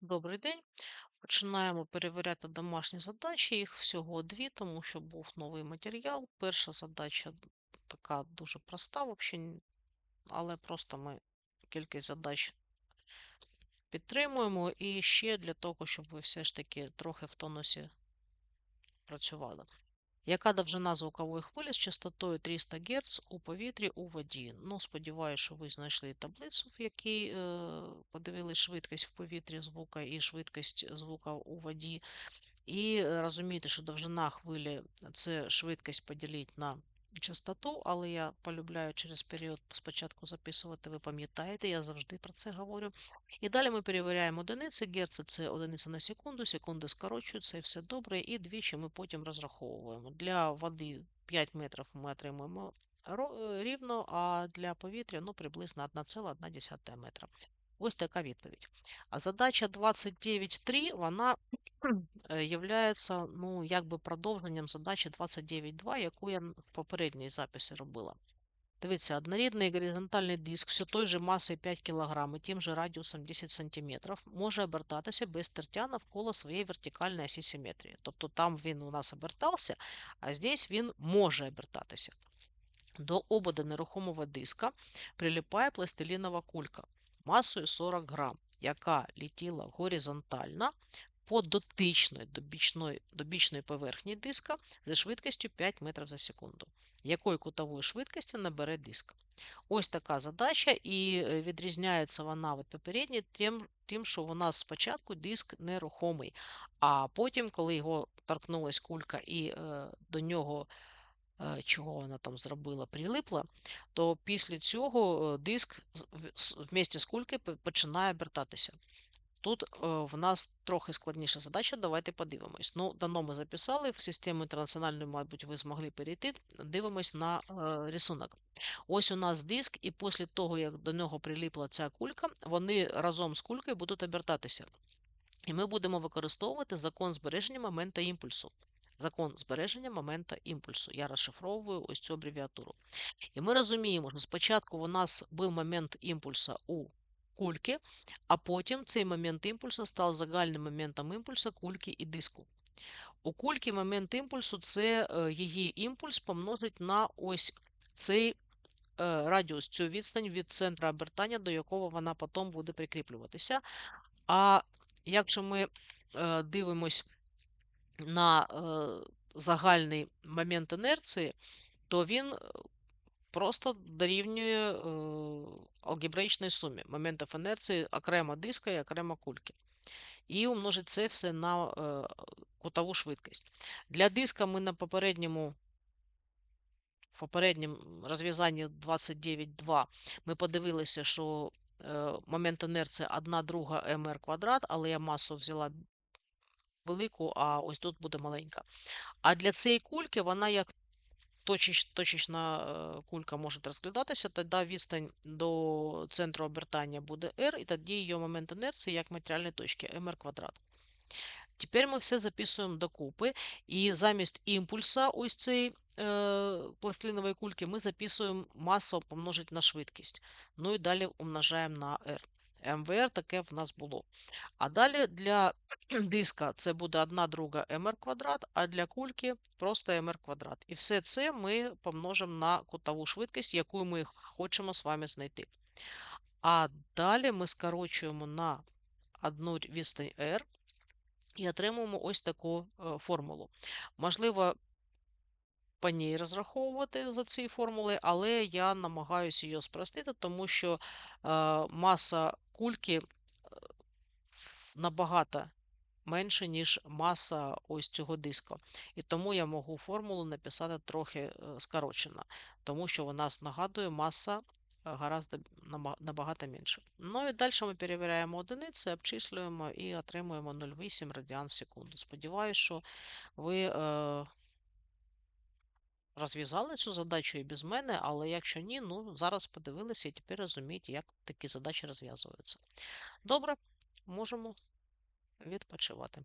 Добрий день. Починаємо перевіряти домашні задачі. Їх всього дві, тому що був новий матеріал. Перша задача така дуже проста, взагалі, але просто ми кількість задач підтримуємо. І ще для того, щоб ви все ж таки трохи в тонусі працювали. Яка довжина звукової хвилі з частотою 300 Гц у повітрі у воді? Ну, сподіваюся, що ви знайшли таблицю, в якій е, подивились швидкість в повітрі звука і швидкість звука у воді. І е, розумієте, що довжина хвилі це швидкість поділіть на частоту, але я полюбляю через період спочатку записувати, ви пам'ятаєте, я завжди про це говорю. І далі ми перевіряємо одиниці. Герци це одиниця на секунду, секунди скорочуються і все добре. І двічі ми потім розраховуємо. Для води 5 метрів ми отримуємо рівно, а для повітря ну, приблизно 1,1 метра. Ось така відповідь. А задача 29.3, вона е, являється ну, якби продовженням задачі 29.2, яку я в попередній записі робила. Дивіться, однорідний горизонтальний диск все той же масою 5 кг і тим же радіусом 10 см може обертатися без тертя навколо своєї вертикальної осі симетрії. Тобто там він у нас обертався, а здесь він може обертатися. До обода нерухомого диска приліпає пластилінова кулька масою 40 грам, яка літіла горизонтально по дотичної до бічної, до бічної поверхні диска зі швидкістю 5 метрів за секунду. Якої кутової швидкості набере диск? Ось така задача, і е, відрізняється вона від попередньої тим, тим, що у нас спочатку диск нерухомий, а потім, коли його торкнулась кулька і е, до нього чого вона там зробила, прилипла, то після цього е, диск в- вместе з кулькою п- починає обертатися. Тут е, в нас трохи складніша задача, давайте подивимось. Ну, дано ми записали, в систему інтернаціональну, мабуть, ви змогли перейти. Дивимось на е, рисунок. Ось у нас диск, і після того, як до нього приліпла ця кулька, вони разом з кулькою будуть обертатися. І ми будемо використовувати закон збереження момента імпульсу. Закон збереження момента імпульсу. Я розшифровую ось цю абревіатуру. І ми розуміємо, що спочатку у нас був момент імпульсу у кульки, а потім цей момент імпульсу став загальним моментом імпульсу кульки і диску. У кульки момент імпульсу це е, її імпульс помножить на ось цей е, радіус, цю відстань від центра обертання, до якого вона потім буде прикріплюватися. А якщо ми е, дивимось на е, загальний момент інерції, то він е, просто дорівнює е, алгебраїчній сумі моментів інерції окремо диска і окремо кульки. І умножить це все на кутову швидкість. Для диска ми на попередньому в попередньому розв'язанні 29.2 ми подивилися, що момент інерції 1 друга МР квадрат, але я масу взяла велику, а ось тут буде маленька. А для цієї кульки вона як точеч, точечна е, кулька може розглядатися, тоді відстань до центру обертання буде r, і тоді її момент інерції як матеріальної точки mr квадрат. Тепер ми все записуємо докупи, і замість імпульса ось цієї е, пластилинової кульки ми записуємо масу помножити на швидкість. Ну і далі умножаємо на r. МВР таке в нас було. А далі для диска це буде 1 друга mr квадрат, а для кульки просто mr квадрат. І все це ми помножимо на кутову швидкість, яку ми хочемо з вами знайти. А далі ми скорочуємо на одну відстань r і отримуємо ось таку е, формулу. Можливо, по ній розраховувати за ці формули, але я намагаюся її спростити, тому що е, маса кульки е, набагато менше, ніж маса ось цього диска. І тому я можу формулу написати трохи е, скорочено, тому що нас нагадує маса е, гораздо набагато менше. Ну і далі ми перевіряємо одиниці, обчислюємо і отримуємо 0,8 радіан в секунду. Сподіваюся, що ви е, розв'язали цю задачу і без мене, але якщо ні, ну зараз подивилися і тепер розумієте, як такі задачі розв'язуються. Добре, можемо відпочивати.